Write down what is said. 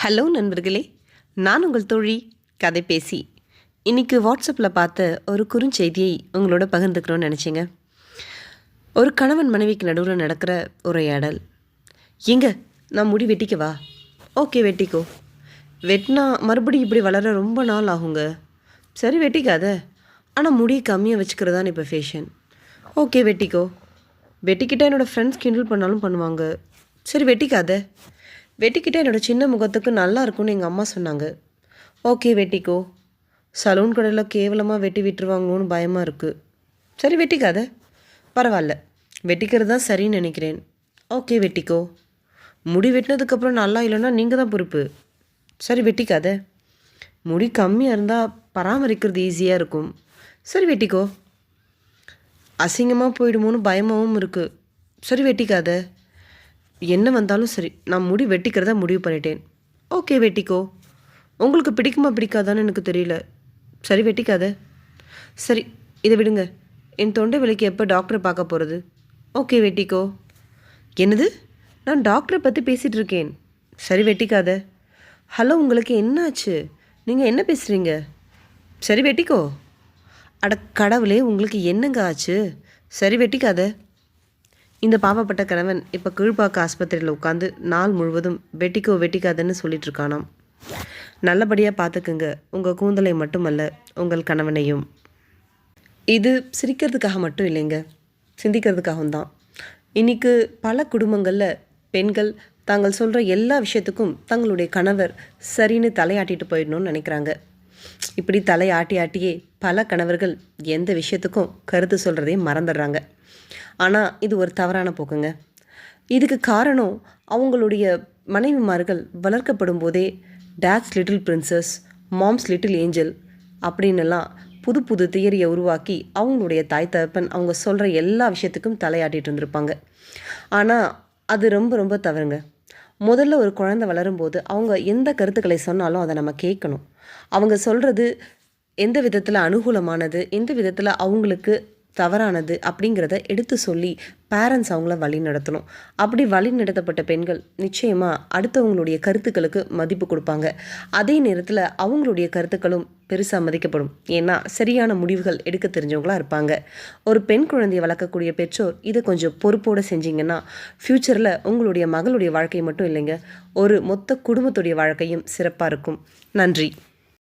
Hello நண்பர்களே. நான் உங்கள் தோழி கதை பேசி. இன்றைக்கி வாட்ஸ்அப்பில் பார்த்த ஒரு குறுஞ்செய்தியை உங்களோட பகிர்ந்துக்கணும்னு நினச்சிங்க. ஒரு கணவன் மனைவிக்கு நடுவில் நடக்கிற உரையாடல் எங்க? நான் முடி வெட்டிக்கவா ஓகே வெட்டிக்கோ. வெட்டினா மறுபடியும் இப்படி வளர ரொம்ப நாள் ஆகுங்க. சரி வெட்டிக்காத. ஆனால் முடி கம்மியாக வச்சுக்கிறதான் இப்போ ஃபேஷன் ஓகே வெட்டிக்கோ. வெட்டிக்கிட்டால் என்னோடய ஃப்ரெண்ட்ஸ் கிண்டல் பண்ணாலும் பண்ணுவாங்க. சரி வெட்டிக்காத. வெட்டிக்கிட்டால் என்னோடய சின்ன முகத்துக்கு நல்லா இருக்கும்னு எங்கள் அம்மா சொன்னாங்க. ஓகே வெட்டிக்கோ. சலூன் கடையில் கேவலமாக வெட்டி விட்டுருவாங்களோன்னு பயமாக இருக்குது சரி வெட்டிக்காத. பரவாயில்ல. வெட்டிக்கிறது தான் சரின்னு நினைக்கிறேன். ஓகே வெட்டிக்கோ. முடி வெட்டினதுக்கப்புறம் நல்லா இல்லைன்னா நீங்கள் தான் பொறுப்பு. சரி வெட்டிக்காத. முடி கம்மியாக இருந்தால் பராமரிக்கிறது ஈஸியாக இருக்கும். சரி வெட்டிக்கோ. அசிங்கமாக போயிடுமோன்னு பயமாகவும் இருக்குது சரி வெட்டிக்காத. என்ன வந்தாலும் சரி நான் முடி வெட்டிக்கிறதா முடிவு பண்ணிட்டேன். ஓகே வெட்டிக்கோ. உங்களுக்கு பிடிக்குமா பிடிக்காதான்னு எனக்கு தெரியல. சரி வெட்டிக்காத. சரி இதை விடுங்க. என் தொண்டை விலைக்கு எப்போ டாக்டரை பார்க்க போகிறது ஓகே வெட்டிக்கோ. என்னது? நான் டாக்டரை பற்றி பேசிகிட்டு இருக்கேன். சரி வெட்டிக்காத. ஹலோ உங்களுக்கு என்னாச்சு? நீங்கள் என்ன பேசுகிறீங்க சரி வெட்டிக்கோ. அட கடவுளே உங்களுக்கு என்னங்க ஆச்சு? சரி வெட்டிக்காத. இந்த பாவப்பட்ட கணவன் இப்போ கீழ்ப்பாக்க ஆஸ்பத்திரியில் உட்காந்து நாள் முழுவதும் வெட்டிக்கோ வெட்டிக்காதன்னு சொல்லிட்டு இருக்கானாம். நல்லபடியாக பார்த்துக்குங்க உங்கள் கூந்தலை மட்டுமல்ல உங்கள் கணவனையும். இது சிரிக்கிறதுக்காக மட்டும் இல்லைங்க. சிந்திக்கிறதுக்காகவும் தான். இன்றைக்கு பல குடும்பங்களில் பெண்கள் தாங்கள் சொல்கிற எல்லா விஷயத்துக்கும் தங்களுடைய கணவர் சரின்னு தலையாட்டிட்டு போயிடணும்னு நினைக்கிறாங்க. இப்படி தலையாட்டி ஆட்டியே பல கணவர்கள் எந்த விஷயத்துக்கும் கருத்து சொல்கிறதையும் மறந்துடுறாங்க. ஆனால் இது ஒரு தவறான போக்குங்க. இதுக்கு காரணம் அவங்களுடைய மனைவிமார்கள் வளர்க்கப்படும் போதே dads little princess moms little angel அப்படின்னுலாம் புது புது தியரியை உருவாக்கி அவங்களுடைய தாய் தகப்பன் அவங்க சொல்கிற எல்லா விஷயத்துக்கும் தலையாட்டிகிட்டு இருந்திருப்பாங்க. ஆனால் அது ரொம்ப ரொம்ப தவறுங்க. முதல்ல ஒரு குழந்தை வளரும்போது அவங்க எந்த கருத்துக்களை சொன்னாலும் அதை நம்ம கேட்கணும். அவங்க சொல்கிறது எந்த விதத்தில் அனுகூலமானது எந்த விதத்தில் அவங்களுக்கு தவறானது அப்படிங்கிறத எடுத்து சொல்லி பேரண்ட்ஸ் அவங்கள வழி நடத்தணும். அப்படி வழி நடத்தப்பட்ட பெண்கள் நிச்சயமாக அடுத்தவங்களுடைய கருத்துக்களுக்கு மதிப்பு கொடுப்பாங்க. அதே நேரத்தில் அவங்களுடைய கருத்துக்களும் பெருசாக மதிக்கப்படும். ஏன்னா சரியான முடிவுகள் எடுக்க தெரிஞ்சவங்களா இருப்பாங்க. ஒரு பெண் குழந்தையை வளர்க்கக்கூடிய பெற்றோர் இதை கொஞ்சம் பொறுப்போடு செஞ்சீங்கன்னா ஃப்யூச்சரில் உங்களுடைய மகளுடைய வாழ்க்கை மட்டும் இல்லைங்க ஒரு மொத்த குடும்பத்துடைய வாழ்க்கையும் சிறப்பாக இருக்கும். நன்றி.